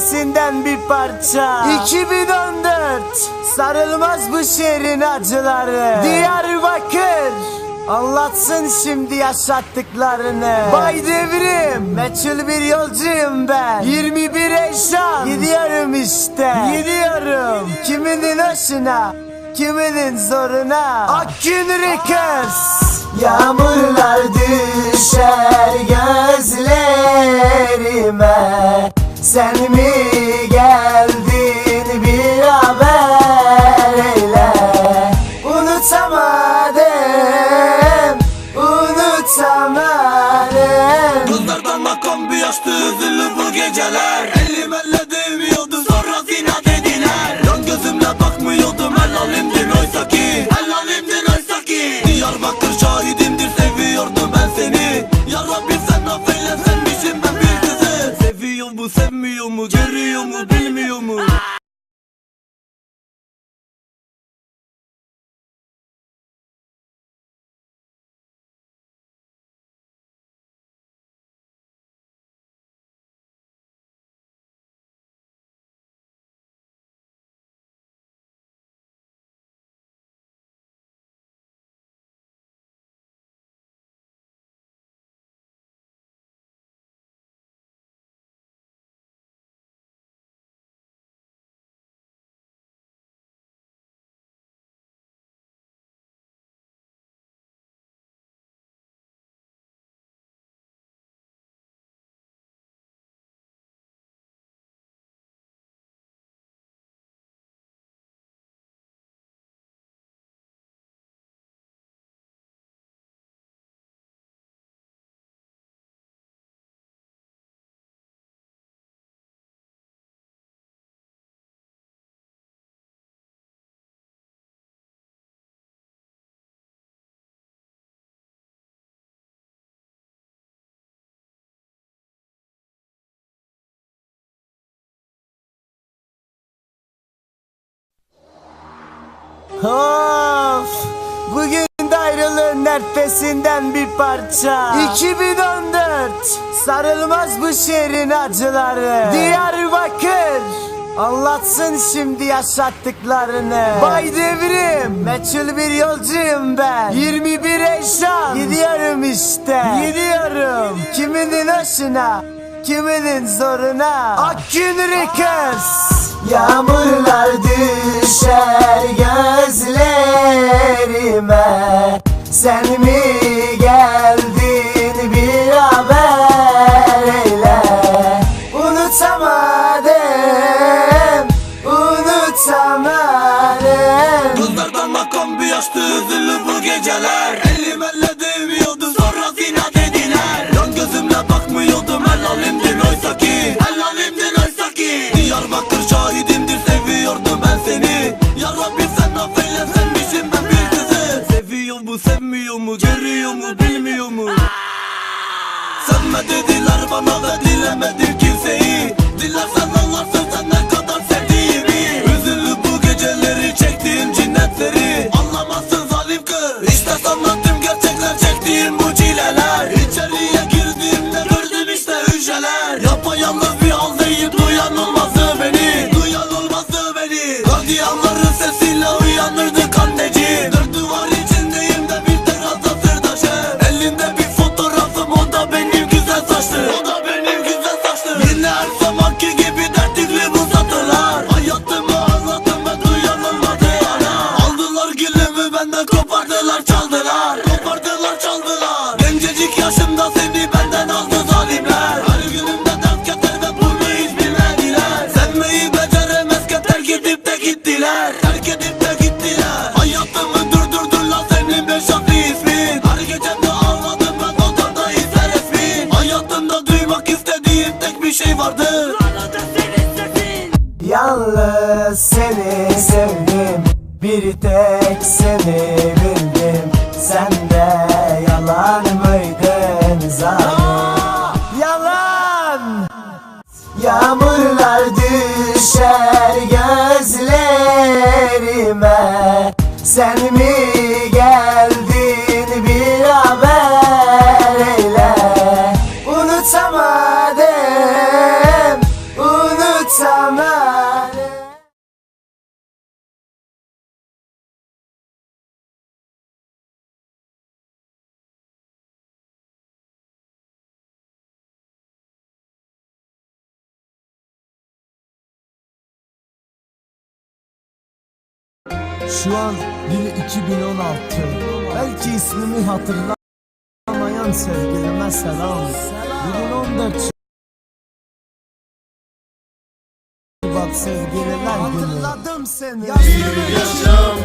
nefesinden bir parça. 2014 Sarılmaz bu şehrin acıları. Diyarbakır. Anlatsın şimdi yaşattıklarını. Bay devrim. Meçhul bir yolcuyum ben. 21 eşan. Gidiyorum işte. Gidiyorum. Kiminin hoşuna Kiminin zoruna. Akgün Records Yağmurlar düşer gözlerime Sen mi geldin bir haber eyle? Unutamadım Unutamadım Kızlardan makam bir açtı üzüllü bu geceler. Elim elle değmiyordu sonra zina dediler. Yan gözümle bakmıyordum helalimdir oysa ki. Helalimdir oysa ki. Diyarbakır şahidimdir Of! Bugün de ayrılığın nefesinden bir parça. 2014 Sarılmaz bu şehrin acıları. Diyarbakır Anlatsın şimdi yaşattıklarını. Bay devrim. Meçhul bir yolcuyum ben. 21 eşan. Gidiyorum işte. Gidiyorum. Kiminin hoşuna Kiminin zoruna. Akgün Records Yağmurlar düşer gözlerime. Sen mi geldin bir haber eyle? Unutamadım Unutamadım. Kızlardan makam bir açtı üzüllü bu geceler mu? Sevme dediler bana ve dilemedim kimseyi. Dilersen anlarsın sen ne kadar sevdiğimi. Üzüllü bu geceleri çektiğim cinnetleri saçlı O da benim güzel saçlı Yine her zamanki gibi dertlikli bu satırlar Hayatımı anlattım ve duyan olmadı Aldılar gülümü benden kopardılar çaldılar. Kopardılar çaldılar. Gencecik yaşımda seni benden aldı zalimler. Her günümde dert keter ve bunu hiç bilmediler. Sevmeyi beceremezken terk edip de gittiler vardı. Yalnız seni sevdim Bir tek seni bildim. Sen de yalan mıydın zalim Yalan! Yağmurlar düşer gözlerime. Sen mi Şu an yıl 2016 Belki ismimi hatırlamayan sevgilime selam. Bugün 14 Şubat sevgililer günü. Hatırladım seni. Yaşam